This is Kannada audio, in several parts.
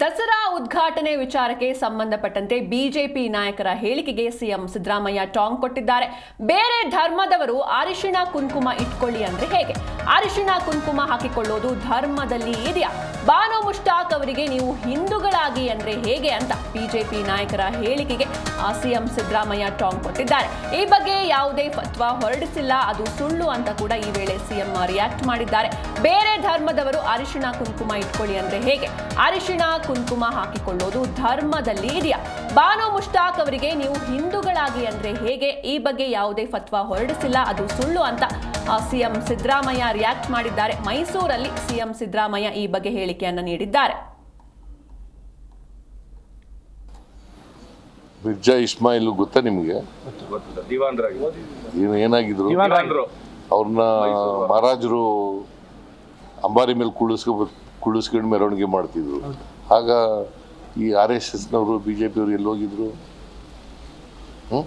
ದಸರಾ ಉದ್ಘಾಟನೆ ವಿಚಾರಕ್ಕೆ ಸಂಬಂಧಪಟ್ಟಂತೆ ಬಿಜೆಪಿ ನಾಯಕರ ಹೇಳಿಕೆಗೆ ಸಿಎಂ ಸಿದ್ದರಾಮಯ್ಯ ಟಾಂಗ್ ಕೊಟ್ಟಿದ್ದಾರೆ. ಬೇರೆ ಧರ್ಮದವರು ಅರಿಶಿಣ ಕುಂಕುಮ ಇಟ್ಕೊಳ್ಳಿ ಅಂದ್ರೆ ಹೇಗೆ? ಅರಿಶಿಣ ಕುಂಕುಮ ಹಾಕಿಕೊಳ್ಳೋದು ಧರ್ಮದಲ್ಲಿ ಇದೆಯಾ? ಬಾನು ಮುಷ್ಟಾಕ್ ಅವರಿಗೆ ನೀವು ಹಿಂದೂಗಳಾಗಿ ಅಂದ್ರೆ ಹೇಗೆ ಅಂತ ಬಿಜೆಪಿ ನಾಯಕರ ಹೇಳಿಕೆಗೆ ಸಿಎಂ ಸಿದ್ದರಾಮಯ್ಯ ಟಾಂಗ್ ಕೊಟ್ಟಿದ್ದಾರೆ. ಈ ಬಗ್ಗೆ ಯಾವುದೇ ಫತ್ವ ಹೊರಡಿಸಿಲ್ಲ. ಅದು ಸುಳ್ಳು ಅಂತ ಕೂಡ ಈ ವೇಳೆ ಸಿಎಂ ರಿಯಾಕ್ಟ್ ಮಾಡಿದ್ದಾರೆ. ಬೇರೆ ಧರ್ಮದವರು ಅರಿಶಿಣ ಕುಂಕುಮ ಇಟ್ಕೊಳ್ಳಿ ಅಂದ್ರೆ ಹೇಗೆ? ಅರಿಶಿಣ ಕುಂಕುಮ ಹಾಕಿಕೊಳ್ಳೋದು ಧರ್ಮದಲ್ಲಿ ಇದೆಯಾ? ಬಾನು ಮುಷ್ಟಾಕ್ ಅವರಿಗೆ ನೀವು ಹಿಂದೂಗಳಾಗಿ ಅಂದ್ರೆ ಹೇಗೆ? ಈ ಬಗ್ಗೆ ಯಾವುದೇ ಫತ್ವ ಹೊರಡಿಸಿಲ್ಲ. ಅದು ಸುಳ್ಳು ಅಂತ ಸಿಎಂ ಸಿದ್ದರಾಮಯ್ಯ ರಿಯಾಕ್ಟ್ ಮಾಡಿದ್ದಾರೆ. ಮೈಸೂರಲ್ಲಿ ಸಿಎಂ ಸಿದ್ದರಾಮಯ್ಯ ಈ ಬಗ್ಗೆ ಹೇಳಿಕೆಯನ್ನು ನೀಡಿದ್ದಾರೆ. ಮಿರ್ಜಾ ಇಸ್ಮಾಯಿಲ್ ಗೊತ್ತಾ ನಿಮಗೆ? ಏನಾಗಿದ್ರು? ಅವ್ರನ್ನ ಮಹಾರಾಜರು ಅಂಬಾರಿ ಮೇಲೆ ಕುಳಿಸ್ಕ ಕುಳಿಸ್ಕೊಂಡು ಮೆರವಣಿಗೆ ಮಾಡ್ತಿದ್ರು. ಆಗ ಈ ಆರ್ ಎಸ್ ಎಸ್ನವರು ಬಿ ಜೆ ಪಿಯವರು ಎಲ್ಲಿ ಹೋಗಿದ್ರು ಹ್ಮ್?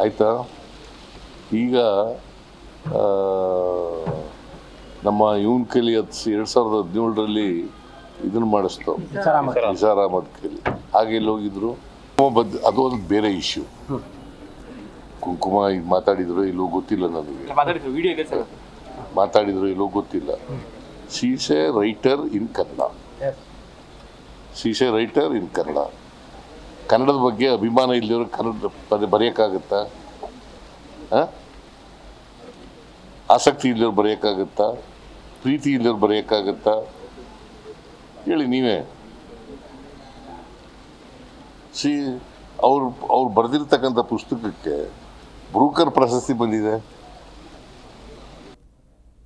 ಆಯ್ತಾ? ಈಗ ನಮ್ಮ ಇವನ್ ಕೈಲಿ ಹತ್ತು ಎರಡು ಸಾವಿರದ ಹದಿನೇಳರಲ್ಲಿ ಇದನ್ನ ಮಾಡಿಸ್ತಾವ ನಿಸಾರ್ ಅಹಮದ್ ಕೈಲಿ. ಹಾಗೆ ಇಲ್ಲಿ ಹೋಗಿದ್ರು? ಬದ್ ಅದು ಒಂದು ಬೇರೆ ಇಶ್ಯೂ ಕುಂಕುಮ ಈಗ ಮಾತಾಡಿದ್ರು ಇಲ್ಲೋ ಗೊತ್ತಿಲ್ಲ ನನಗೆ. ಮಾತಾಡಿದ್ರು ಇಲ್ಲೋ ಗೊತ್ತಿಲ್ಲ. ಸೀಸೆ ರೈಟರ್ ಇನ್ ಕನ್ನಡ. ಸೀಸೆ ರೈಟರ್ ಇನ್ ಕನ್ನಡ. ಕನ್ನಡದ ಬಗ್ಗೆ ಅಭಿಮಾನ ಇಲ್ಲಿರೋ ಕನ್ನಡ ಬರೆಯೋಕ್ಕಾಗತ್ತಾ? ಆಸಕ್ತಿ ಇಲ್ಲದವ್ರು ಬರೆಯೋಕ್ಕಾಗತ್ತಾ? ಪ್ರೀತಿ ಇಲ್ಲದವ್ರು ಬರೆಯೋಕ್ಕಾಗುತ್ತ? ಹೇಳಿ ನೀವೇ. ಸಿ, ಅವ್ರು ಅವ್ರು ಬರೆದಿರ್ತಕ್ಕಂಥ ಪುಸ್ತಕಕ್ಕೆ ಬ್ರೂಕರ್ ಪ್ರಶಸ್ತಿ ಬಂದಿದೆ.